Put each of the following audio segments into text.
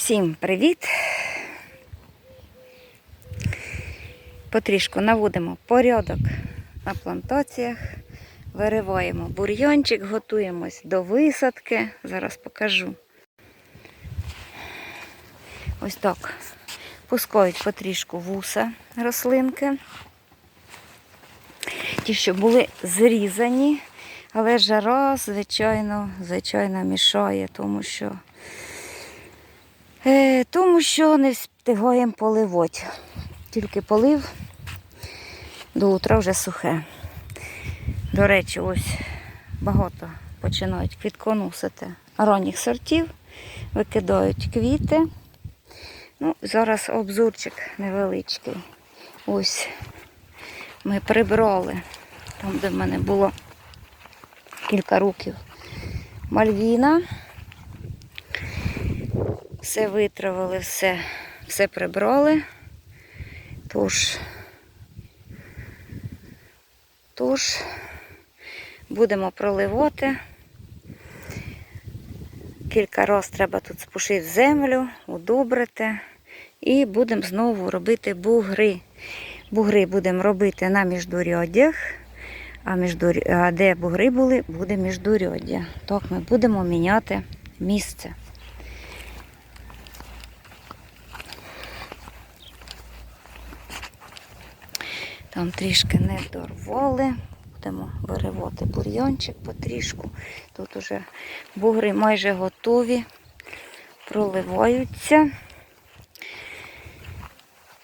Всім привіт! Потрішку наводимо порядок на плантаціях, вириваємо бур'йончик, готуємось до висадки. Зараз покажу. Ось так. Пускають потрішку вуса рослинки. Ті, що були зрізані, але жара, звичайно, звичайно, мішає, тому що Е, тому що не встигаємо поливати. Тільки полив, до утра вже сухе. До речі, ось багато починають квітконосити ранніх сортів, викидають квіти. Ну, зараз обзорчик невеличкий. Ось ми прибрали, там, де в мене було кілька років мальвіна. Все витравили, все, все прибрали. Тож, тож будемо проливати. Кілька разів треба тут спушити землю, удобрити. І будемо знову робити бугри. Бугри будемо робити на міждуряддях, а, міждур... а де бугри були, буде міждуряддя. Так ми будемо міняти місце. Там трішки не дорвали. Будемо виривати бур'янчик потрішку. Тут уже бугри майже готові, проливаються.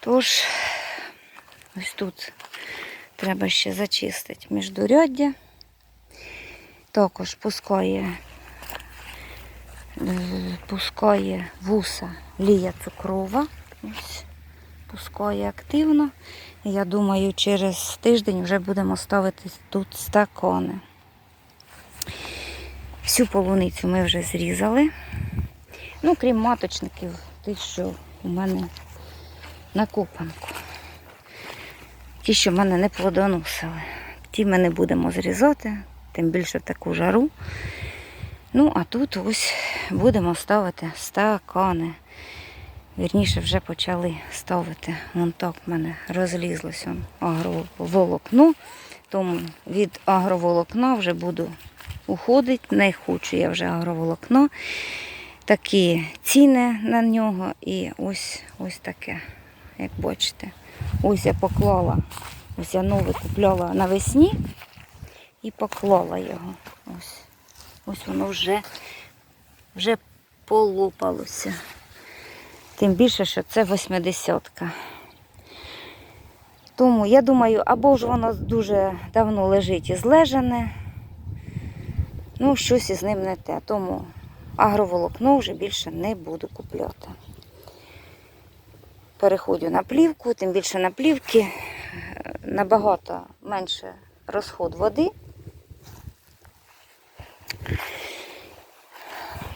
Тож, ось тут треба ще зачистити міждуряддя. Також пускає, е, пускає вуса лія цукрова. Ось пускає активно. Я думаю, через тиждень вже будемо ставити тут стакони. Всю полуницю ми вже зрізали. Ну, крім маточників, ті, що у мене на купанку. Ті, що в мене не плодоносили. Ті ми не будемо зрізати, тим більше в таку жару. Ну, а тут ось будемо ставити стакани. Вірніше вже почали ставити. Вон так в мене розлізлося агроволокно. Тому від агроволокна вже буду уходити. Не хочу я вже агроволокно. Такі ціни на нього. І ось ось таке, як бачите. Ось я поклала, ось я нове купляла навесні і поклала його. Ось, ось воно вже, вже полопалося. Тим більше, що це 80-ка. Тому я думаю, або ж воно дуже давно лежить і злежане, ну, щось із ним не те. Тому агроволокно вже більше не буду купляти. Переходжу на плівку, тим більше на плівки е, набагато менше розход води.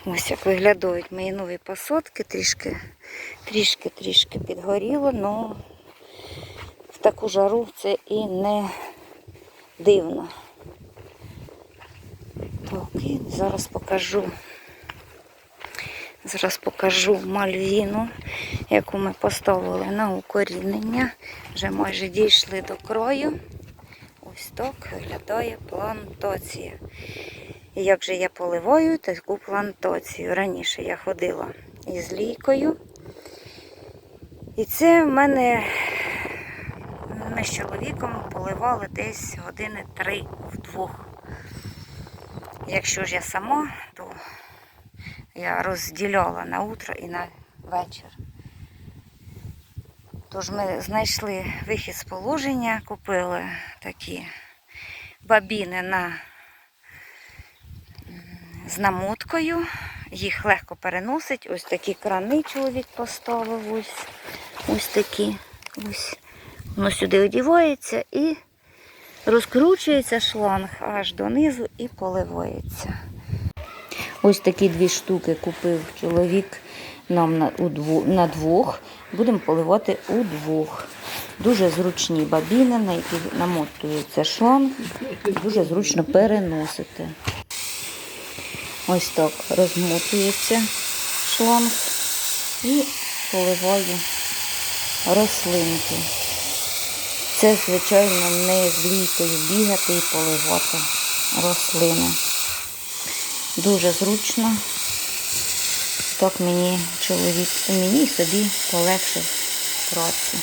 Ось як виглядають мої нові посадки, трішки, трішки, трішки підгоріло, але в таку жару це і не дивно. Так, і зараз покажу. Зараз покажу мальвіну, яку ми поставили на укорінення. Вже майже дійшли до краю. Ось так виглядає плантація. І як же я поливаю таку плантацію? Раніше я ходила із лійкою. І це в мене ми з чоловіком поливали десь години три вдвох. Якщо ж я сама, то я розділяла на утро і на вечір. Тож ми знайшли вихід з положення, купили такі бабіни на з намоткою. Їх легко переносить. Ось такі крани чоловік поставив. Ось ось такі. Ось. Воно сюди одівається і розкручується шланг аж донизу і поливається. Ось такі дві штуки купив чоловік нам на, на двох. Будемо поливати удвох. Дуже зручні бабіни, на які намотується шланг. Дуже зручно переносити. Ось так розмотується шланг. і поливаю рослинки. Це, звичайно, не з лійкою бігати і поливати рослини. Дуже зручно. Так мені чоловік, мені собі полегшив працю.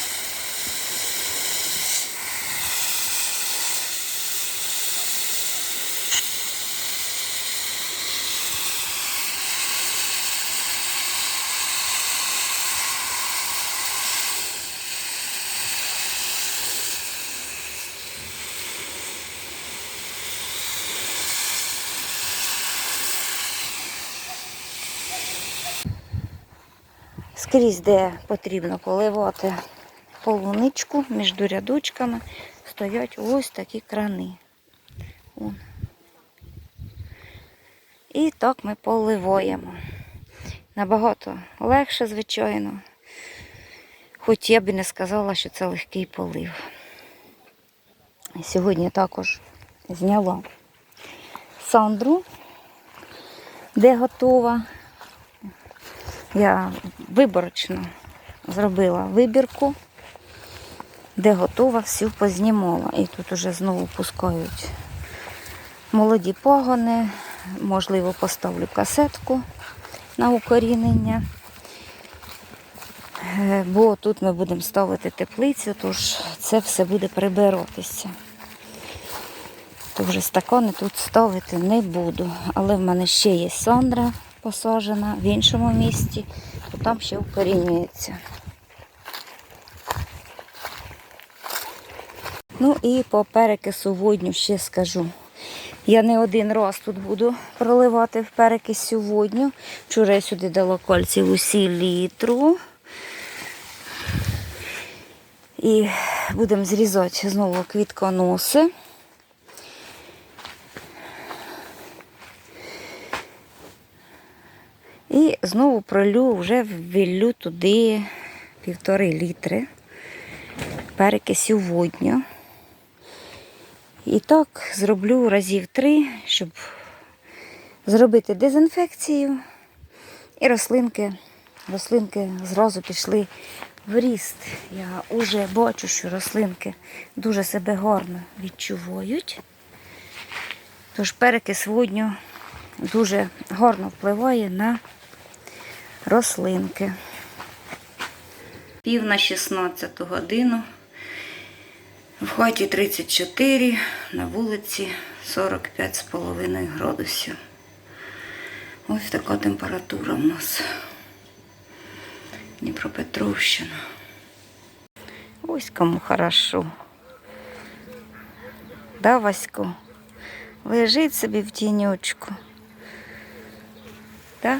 Скрізь, де потрібно поливати полуничку між рядочками, стоять ось такі крани. Вон. І так ми поливаємо. Набагато легше, звичайно. Хоч я б не сказала, що це легкий полив. Сьогодні також зняла сандру, де готова. Я виборочно зробила вибірку, де готова, всю познімала. І тут уже знову пускають молоді пагони. Можливо, поставлю касетку на укорінення. Е, Бо тут ми будемо ставити теплицю, тож це все буде прибиратися. Вже стакани тут ставити не буду. Але в мене ще є Сандра посаджена в іншому місці, то там ще укорінюється. Ну і по перекису водню ще скажу. Я не один раз тут буду проливати в перекисю водню. Вчора я сюди дала кальцію літру. І будемо зрізати знову квітконоси. І знову пролю, вже ввіллю туди півтори літри перекисю водню. І так зроблю разів три, щоб зробити дезінфекцію. І рослинки, рослинки зразу пішли в ріст. Я вже бачу, що рослинки дуже себе гарно відчувають. Тож перекис водню дуже гарно впливає на рослинки. Пів на 16 годину. В хаті 34, на вулиці 45,5 градусів. Ось така температура в нас. Дніпропетровщина. Ось кому хорошо. Да, Васько? Лежить собі в тіньочку. Да?